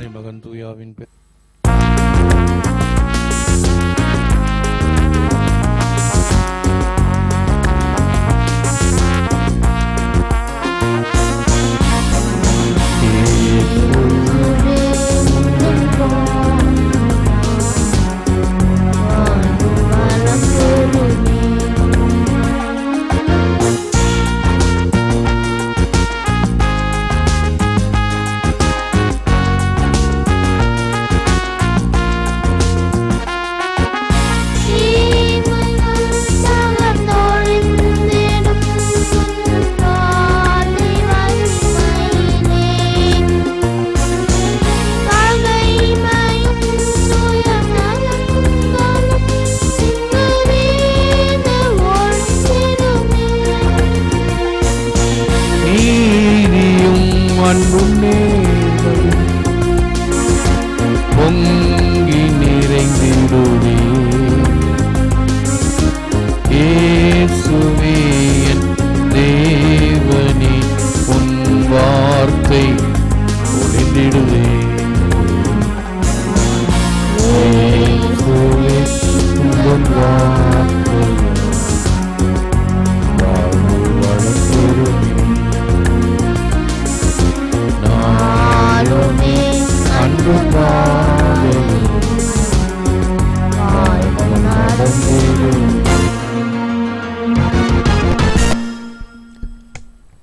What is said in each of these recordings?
தந்தை மகன் தூயாவின் பேர்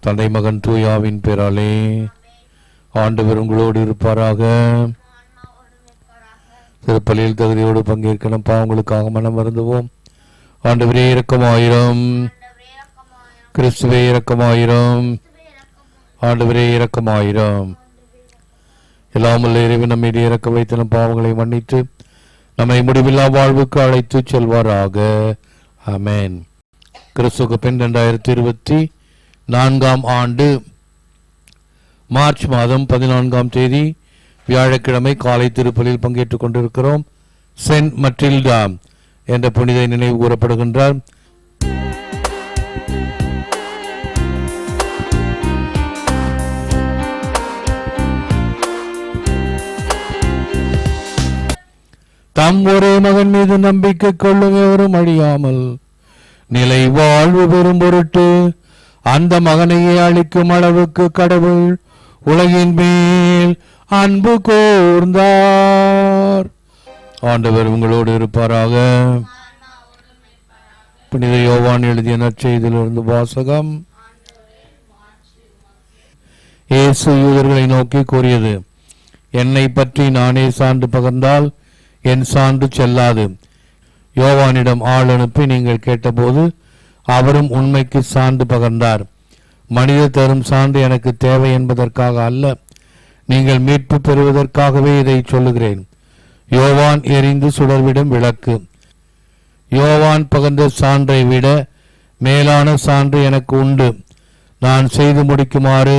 தந்தை மகன் தூயாவின் பேராலே ஆண்டவர் உங்களோடு இருப்பாராக. திருப்பலியில் தகுதியோடு பங்கேற்கணும் பாவங்களுக்காக மனம் வருந்துவோம். ஆண்டவரே இரக்கமாயிரம். கிறிஸ்துவே இரக்கமாயிரம். ஆண்டவரே இரக்கமாயிரம். இல்லாமல் இறைவன் நம்மை இறக்க வைத்தனும் நம் பாவங்களை மன்னித்து நம்மை முடிவில்லா வாழ்வுக்கு அழைத்து செல்வாராக. அமேன் கிறிஸ்துக்கு பின் ரெண்டாயிரத்தி இருபத்தி நான்காம் ஆண்டு மார்ச் மாதம் பதினான்காம் தேதி வியாழக்கிழமை காலை திருப்பலில் பங்கேற்றுக் கொண்டிருக்கிறோம். சென்ட் மட்டில்டா என்ற புனிதை நினைவு கூறப்படுகின்றார். தம் ஒரே மகன் மீது நம்பிக்கை கொள்ளும் எவரும் அழியாமல் நிலை வாழ்வு பெறும் பொருட்டு அந்த மகனையே அளிக்கும் அளவுக்கு கடவுள் உலகின் மேல் அன்பு கூர்ந்தார். ஆண்டவர் உங்களோடு இருப்பாராக. புனித யோவான் எழுதிய நற்செய்தியிலிருந்து வாசகம். இயேசு யூதர்களை நோக்கி கூறியது என்னை பற்றி நானே சான்று பகர்ந்தால் என் சான்று செல்லாது. யோவானிடம் ஆள் அனுப்பி நீங்கள் கேட்டபோது அவரும் உண்மைக்கு சான்று பகர்ந்தார். மனிதர் தரும் சான்று எனக்கு தேவை என்பதற்காக அல்ல. நீங்கள் மீட்பு பெறுவதற்காகவே இதை சொல்லுகிறேன். யோவான் எரிந்து சுடர்விடும் விளக்கு. யோவான் பகர்ந்த சான்றை விட மேலான சான்று எனக்கு உண்டு. நான் செய்து முடிக்குமாறு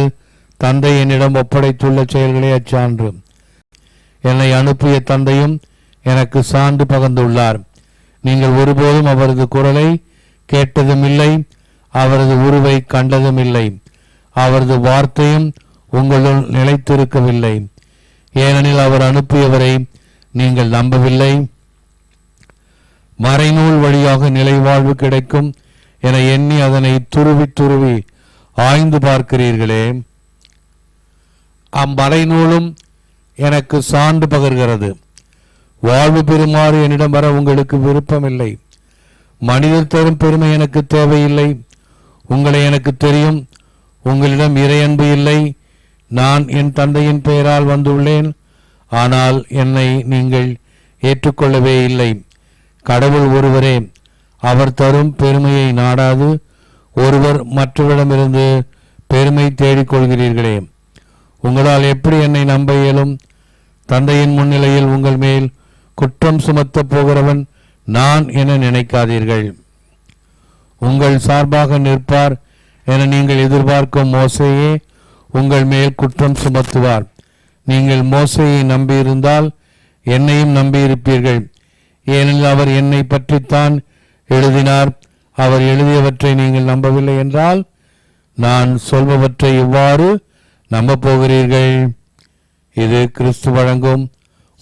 தந்தை என்னிடம் ஒப்படைத்துள்ள செயல்களே அச்சான்று. என்னை அனுப்பிய தந்தையும் எனக்கு சான்று பகர்ந்துள்ளார். நீங்கள் ஒருபோதும் அவரது குரலை கேட்டதுமில்லை அவரது உருவை கண்டதுமில்லை. அவரது வார்த்தையும் உங்களுள் நிலைத்திருக்கவில்லை. ஏனெனில் அவர் அனுப்பியவரை நீங்கள் நம்பவில்லை. மறைநூல் வழியாக நிலைவாழ்வு கிடைக்கும் என எண்ணி அதனை துருவி துருவி ஆய்ந்து பார்க்கிறீர்களே. அம்மறைநூலும் எனக்கு சான்று பகர்கிறது. வாழ்வு பெறுமாறு என்னிடம் வர உங்களுக்கு விருப்பமில்லை. மனிதர் தரும் பெருமை எனக்கு தேவையில்லை. உங்களை எனக்கு தெரியும். உங்களிடம் இறையன்பு இல்லை. நான் என் தந்தையின் பெயரால் வந்துள்ளேன். ஆனால் என்னை நீங்கள் ஏற்றுக்கொள்ளவே இல்லை. கடவுள் ஒருவரே அவர் தரும் பெருமையை நாடாது. ஒருவர் மற்றவரிடமிருந்து பெருமை தேடிக்கொள்கிறீர்களே. உங்களால் எப்படி என்னை நம்ப இயலும்? தந்தையின் முன்னிலையில் உங்கள் மேல் குற்றம் சுமத்தப் போகிறவன் நான் என நினைக்காதீர்கள். உங்கள் சார்பாக நிற்பார் என நீங்கள் எதிர்பார்க்கும் மோசையே உங்கள் மேல் குற்றம் சுமத்துவார். நீங்கள் மோசையை நம்பியிருந்தால் என்னையும் நம்பியிருப்பீர்கள். ஏனெனில் அவர் என்னை பற்றித்தான் எழுதினார். அவர் எழுதியவற்றை நீங்கள் நம்பவில்லை என்றால் நான் சொல்பவற்றை எவ்வாறு நம்பப் போகிறீர்கள் இது கிறிஸ்து வழங்கும்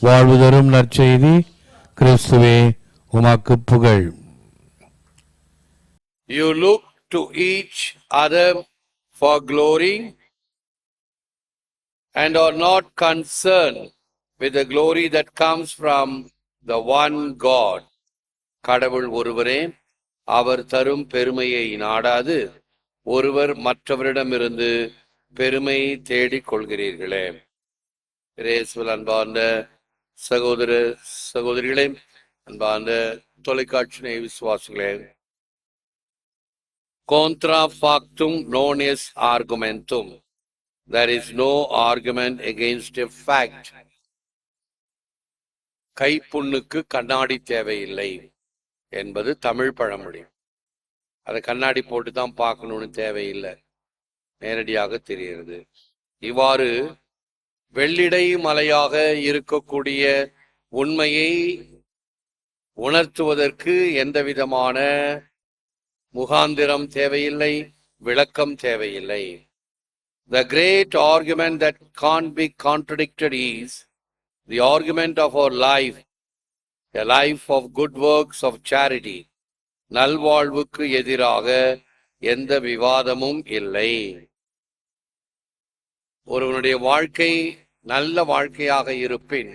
வாழ்வு தரும் நற்செய்தி. கிறிஸ்துவே உமாக்கு புகழ் you look to each other for glory and are not concern with glory that comes from the one God கடவுள் ஒருவரே அவர் தரும் பெருமையை நாடாது ஒருவர் மற்றவரிடமிருந்து பெருமை தேடிக் கொள்கிறீர்களே ரேசுவல் அன்பார்ந்த சகோதர சகோதரிகளே அன்பார்ந்த தொலைக்காட்சி நேய விசுவாசிகளே கோந்த்ரா ஃபாக்டும் நோன் எஸ் ஆர்குமெண்ட்டும் there is no argument against a fact கைப்புண்ணுக்கு கண்ணாடி தேவையில்லை என்பது தமிழ் பழமொழி. அதை கண்ணாடி போட்டு தான் பார்க்கணும்னு தேவையில்லை. நேரடியாக தெரிகிறது. இவ்வாறு வெள்ளிடை மலையாக இருக்கக்கூடிய உண்மையை உணர்த்துவதற்கு எந்த விதமான முகாந்திரம் தேவையில்லை விளக்கம் தேவையில்லை the great argument that can be contradicted is the argument of our life a life of good works of charity நல்வாழ்வுக்கு எதிராக எந்த விவாதமும் இல்லை ஒருவனுடைய வாழ்க்கை நல்ல வாழ்க்கையாக இருப்பேன்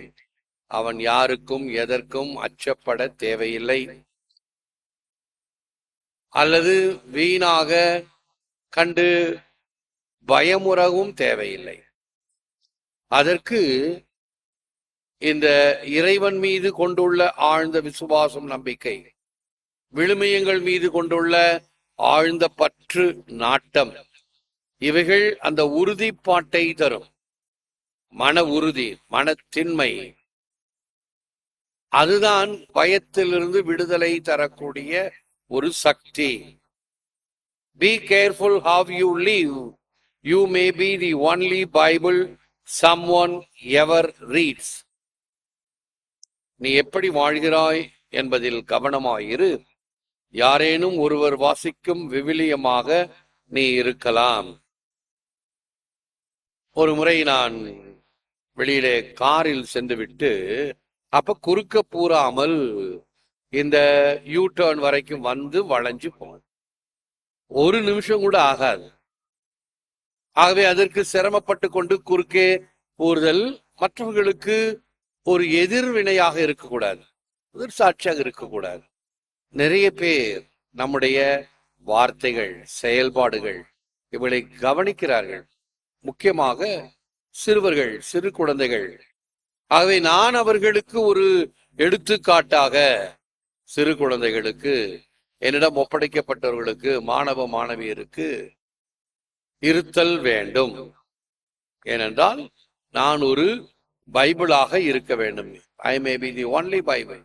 அவன் யாருக்கும் எதற்கும் அச்சப்பட தேவையில்லை. அல்லது வீணாக கண்டு பயமுறவும் தேவையில்லை. அதற்கு இந்த இறைவன் மீது கொண்டுள்ள ஆழ்ந்த விசுவாசம் நம்பிக்கை விழுமியங்கள் மீது கொண்டுள்ள ஆழ்ந்த பற்று நாட்டம் இவைகள் அந்த உறுதிப்பாட்டை தரும். மன உறுதி மனத்தின்மை அதுதான் பயத்திலிருந்து விடுதலை தரக்கூடிய ஒரு சக்தி. Be careful how you live you may be the only Bible someone ever reads நீ எப்படி வாழ்கிறாய் என்பதில் கவனமாயிரு. யாரேனும் ஒருவர் வாசிக்கும் விவிலியமாக நீ இருக்கலாம். ஒரு முறை நான் வெளியிலே காரில் சென்றுவிட்டு அப்ப குறுக்க பூராமல் இந்த யூ டேர்ன் வரைக்கும் வந்து வளைஞ்சு போகும் ஒரு நிமிஷம் கூட ஆகாது. ஆகவே அதற்கு சிரமப்பட்டு கொண்டு குறுக்கே கூறுதல் மற்றவர்களுக்கு ஒரு எதிர்வினையாக இருக்கக்கூடாது. எதிர் சாட்சியாக இருக்கக்கூடாது. நிறைய பேர் நம்முடைய வார்த்தைகள் செயல்பாடுகள் இவளை கவனிக்கிறார்கள். முக்கியமாக சிறுவர்கள் சிறு குழந்தைகள் ஆகவே நான் அவர்களுக்கு ஒரு எடுத்துக்காட்டாக சிறு குழந்தைகளுக்கு என்னிடம் ஒப்படைக்கப்பட்டவர்களுக்கு மாணவ மாணவியருக்கு இருத்தல் வேண்டும். ஏனென்றால் நான் ஒரு பைபிளாக இருக்க வேண்டும். I may be the only Bible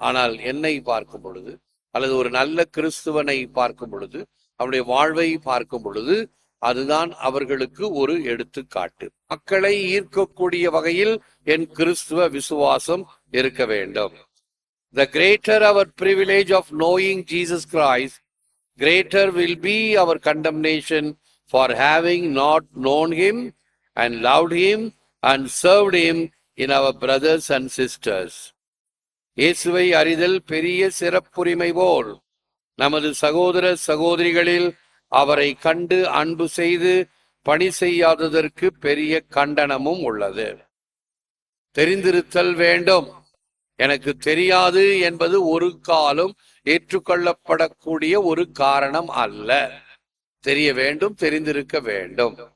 ஆனால் என்னை பார்க்கும் பொழுது அல்லது ஒரு நல்ல கிறிஸ்துவனை பார்க்கும் பொழுது அவனுடைய வாழ்வை பார்க்கும் பொழுது அதுதான் அவர்களுக்கு ஒரு எடுத்துக்காட்டு மக்களை ஈர்க்கக்கூடிய வகையில் என் கிறிஸ்துவ விசுவாசம் இருக்க வேண்டும் the greater our privilege of knowing Jesus Christ greater will be our condemnation for having not known him and loved him and served him in our brothers and sisters இயேசுவை அறிதல் பெரிய சிறப்புரிமை போல் நமது சகோதர சகோதரிகளில் அவரை கண்டு அன்பு செய்து பணி செய்யாததற்கு பெரிய கண்டனமும் உள்ளது. தெரிந்திருத்தல் வேண்டும். எனக்கு தெரியாது என்பது ஒரு காலம் ஏற்றுக்கொள்ளப்படக்கூடிய ஒரு காரணம் அல்ல. தெரிய வேண்டும் தெரிந்திருக்க வேண்டும்.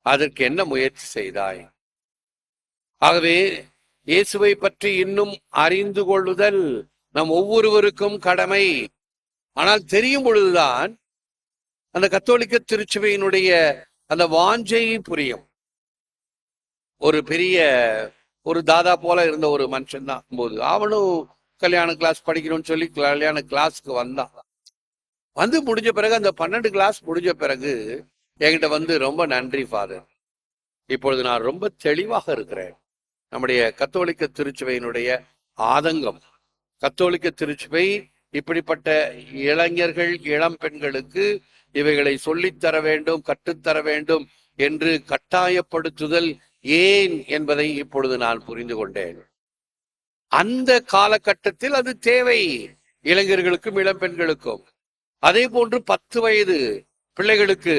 அதற்கு என்ன முயற்சி செய்தாய்? ஆகவே இயேசுவை பற்றி இன்னும் அறிந்து கொள்ளுதல் நம் ஒவ்வொருவருக்கும் கடமை. ஆனால் தெரியும் பொழுதுதான் அந்த கத்தோலிக்க திருச்சபையினுடைய அந்த வாஞ்சை புரியும். ஒரு பெரிய ஒரு தாதா போல இருந்த ஒரு மனுஷன் தான். போது அவனும் கல்யாண கிளாஸ் படிக்கணும்னு சொல்லி கல்யாண கிளாஸ்க்கு வந்தான். வந்து முடிஞ்ச பிறகு அந்த பன்னெண்டு கிளாஸ் முடிஞ்ச பிறகு என்கிட்ட வந்து ரொம்ப நன்றி ஃபாதர் இப்பொழுது நான் ரொம்ப தெளிவாக இருக்கிறேன். நம்முடைய கத்தோலிக்க திருச்சபையினுடைய ஆதங்கம். கத்தோலிக்க திருச்சபை இப்படிப்பட்ட இளைஞர்கள் இளம் பெண்களுக்கு இவைகளை சொல்லித்தர வேண்டும் கற்றுத்தர வேண்டும் என்று கட்டாயப்படுத்துதல் ஏன் என்பதை இப்பொழுது நான் புரிந்து கொண்டேன். அந்த காலகட்டத்தில் அது தேவை இளைஞர்களுக்கும் இளம் பெண்களுக்கும். அதே போன்று பத்து வயது பிள்ளைகளுக்கு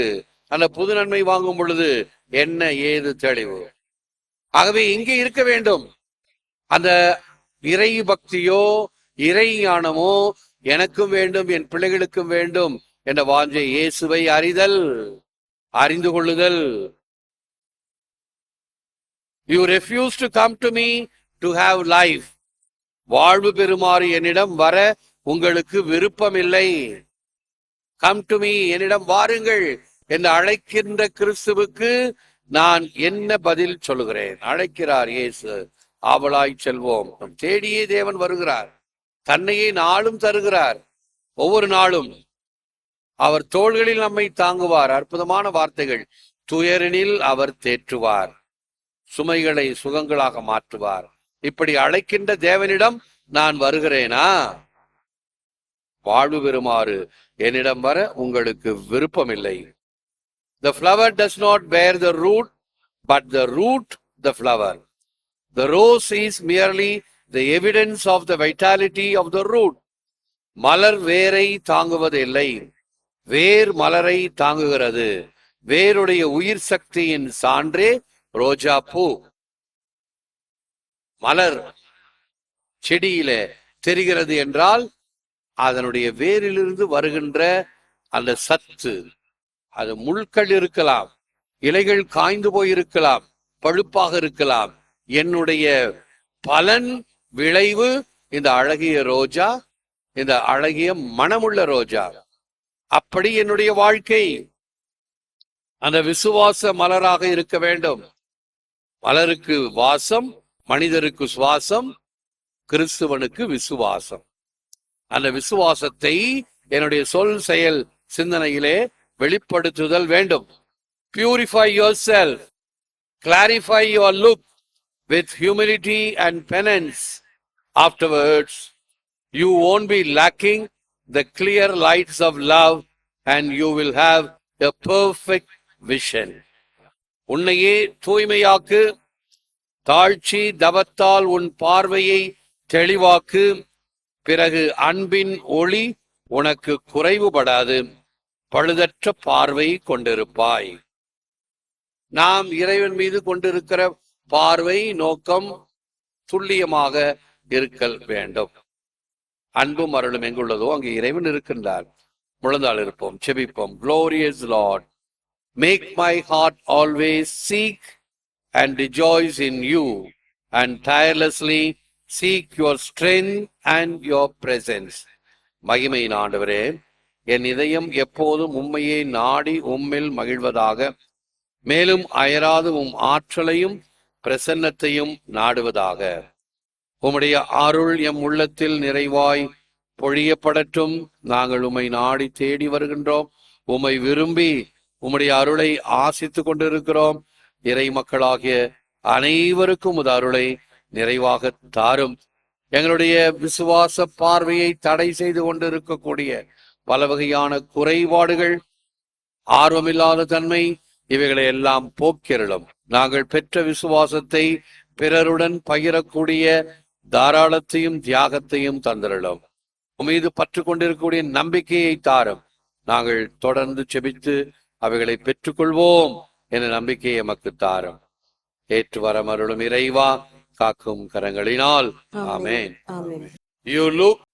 அந்த புது நன்மை வாங்கும் பொழுது என்ன ஏது தெளிவு? ஆகவே இங்கே இருக்க வேண்டும். அந்த இறை பக்தியோ இறை ஞானமோ எனக்கும் வேண்டும் என் பிள்ளைகளுக்கும் வேண்டும் என்ற வாஞ்சை இயேசுவை அறிதல் அறிந்து கொள்ளுதல். You refuse to come to me to have life வாழ்வு பெறுமாறு என்னிடம் வர உங்களுக்கு விருப்பமில்லை. கம் டு மீ என்னிடம் வாருங்கள் என்று அழைக்கின்ற கிறிஸ்துவுக்கு நான் என்ன பதில் சொல்லுகிறேன்? அழைக்கிறார் இயேசு. ஆவலாய் செல்வோம். நம் தேடியே தேவன் வருகிறார். தன்னையே நாளும் தருகிறார். ஒவ்வொரு நாளும் அவர் தோள்களில் நம்மை தாங்குவார். அற்புதமான வார்த்தைகள். துயரினில் அவர் தேற்றுவார். சுமைகளை சுகங்களாக மாற்றுவார். இப்படி அழைக்கின்ற தேவனிடம் நான் வருகிறேனா? வாழ்வு பெறுமாறு என்னிடம் வர உங்களுக்கு விருப்பமில்லை. த flower does not bear the root but the root the flower the rose is merely the evidence of the vitality of the root மலர் வேரை தாங்குவதில்லை. வேர் மலரை தாங்குகிறது. வேருடைய உயிர் சக்தியின் சான்றே ரோஜா பூ. மலர் செடியில தெரிகிறது என்றால் அதனுடைய வேரிலிருந்து வருகின்ற அந்த சத்து அது முள்கள் இருக்கலாம் இலைகள் காய்ந்து போயிருக்கலாம் பழுப்பாக இருக்கலாம். என்னுடைய பலன் விளைவு இந்த அழகிய ரோஜா இந்த அழகிய மனமுள்ள ரோஜா. அப்படி என்னுடைய வாழ்க்கை. அந்த விசுவாச மலராக இருக்க வேண்டும். மலருக்கு வாசம் மனிதருக்கு சுவாசம் கிறிஸ்துவனுக்கு விசுவாசம். அந்த விசுவாசத்தை என்னுடைய சொல் செயல் சிந்தனையிலே வெளிப்படுத்துதல் வேண்டும். Purify your self clarify your look with humility and penance afterwards you won't be lacking the clear lights of love and you will have a perfect vision. உன்னையே தூய்மையாக்கு தாழ்ச்சி தவத்தால் உன் பார்வையை தெளிவாக்கு. பிறகு அன்பின் ஒளி உனக்கு குறைவுபடாது பழுதற்ற பார்வை கொண்டிருப்பாய். நாம் இறைவன் மீது கொண்டிருக்கிற பார்வை நோக்கம் துல்லியமாக இருக்கல் வேண்டும். அன்பும் அருளும் எங்குள்ளதோ அங்கு இறைவன் இருக்கின்றார். முழந்தால் இருப்போம் செபிப்போம். Glorious Lord make my heart always seek and rejoice in you and tirelessly seek your strength and your presence மகிமையின் ஆண்டவரே என் இதயம் எப்போதும் உண்மையை நாடி உம்மில் மகிழ்வதாக மேலும் அயராது உம் ஆற்றலையும் பிரசன்னத்தையும் நாடுவதாக. உம்முடைய அருள் எம் உள்ளத்தில் நிறைவாய் பொழியப்படட்டும். நாங்கள் உம்மை நாடி தேடி வருகின்றோம். உம்மை விரும்பி உம்முடைய அருளை ஆசித்துக் கொண்டிருக்கிறோம். இறை மக்களாகிய அனைவருக்கும் உமது அருளை நிறைவாக தாரும். எங்களுடைய விசுவாச பார்வையை தடை செய்து கொண்டிருக்கக்கூடிய பல வகையான குறைபாடுகள் ஆர்வமில்லாத தன்மை இவைகளை எல்லாம் போக்கிரலும். நாங்கள் பெற்ற விசுவாசத்தை பிறருடன் பகிரக்கூடிய தாராளத்தையும் தியாகத்தையும் தந்திரலும். மீது பற்று கொண்டிருக்கக்கூடிய நம்பிக்கையை தாரும். நாங்கள் தொடர்ந்து செபித்து அவைகளை பெற்றுக்கொள்வோம் என்ற நம்பிக்கையை எமக்கு தாரும். ஏற்று வரமருளும் இறைவா காக்கும் கரங்களினால். ஆமென். ஆமென். You look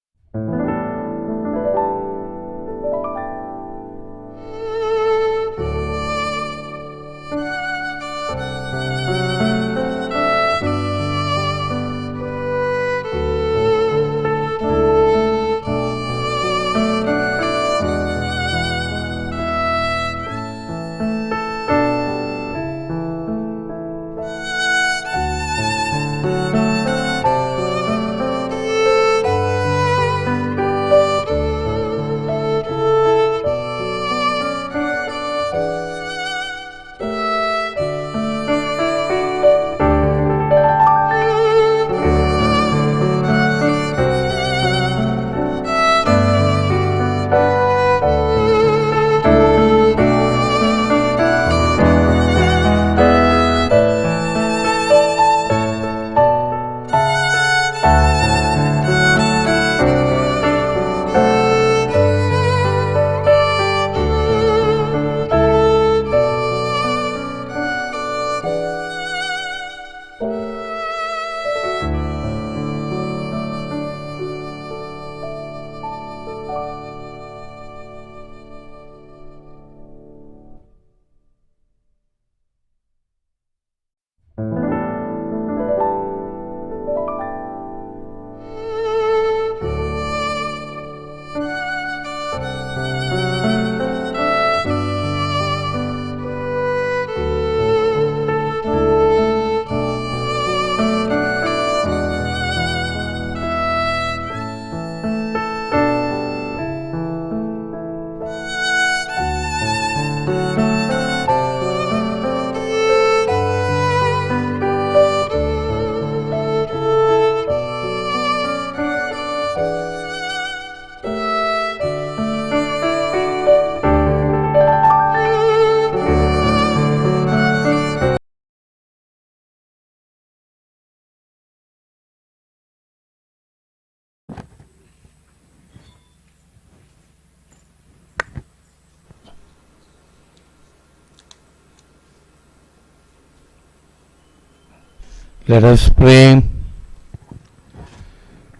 Let us pray.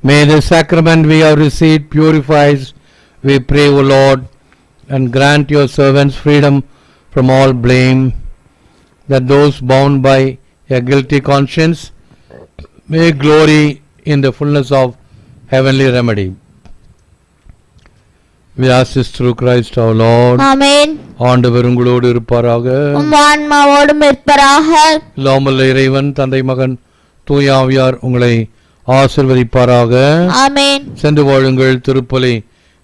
May the sacrament we have received purifies, we pray, O Lord, and grant your servants freedom from all blame, that those bound by a guilty conscience may glory in the fullness of heavenly remedy. We ask this through Christ our Lord. ஆமென் ஆண்டவர் உங்களோடு இருப்பாராக உம் ஆன்மாவோடும் இருப்பராக இல்லாமல் இறைவன் தந்தை மகன் தூய ஆவியார் உங்களை ஆசிர்வதிப்பாராக. ஆமென். சென்று வாழுங்கள் திருப்பலி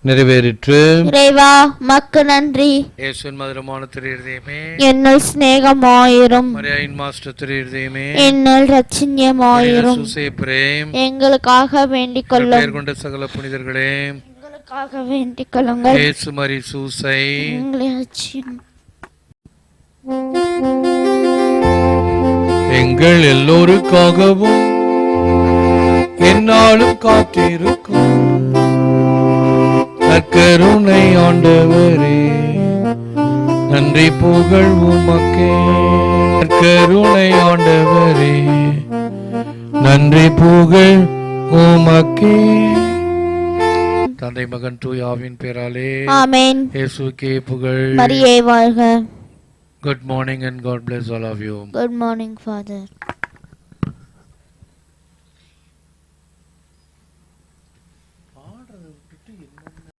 நிறைவேறிற்று. இறைவா மக்கு நன்றி. இயேசுவின் மதுரமான திரு இருதயமே என்னுள் சிநேகமாயிரும். மரியாயின் மாஸ்டர் திரு இருதயமே என்னுள் ரட்சண்யமாயிரும் சுசே பிரேம் எங்களுக்காக வேண்டிக் கொள்ளும். பெயர் கொண்ட சகல புனிதர்களே. எங்களுக்காக வேண்டிக் கொள்ளுங்கள். இயேசு மரி சூசை எங்களை ரட்சியும். எங்கள் எல்லோருக்காகவும் என்னாலும் காத்திருக்கும். நற்கருணை ஆண்டவரே நன்றி புகழ் உமக்கே நற்கருணை ஆண்டவரே நன்றி புகழ் உமக்கே தந்தை மகன் தூயாவின் பேராலே ஆமென். இயேசுக்கே புகழ். மரியே வாழ்க. Good morning and God bless all of you. Good morning, Father.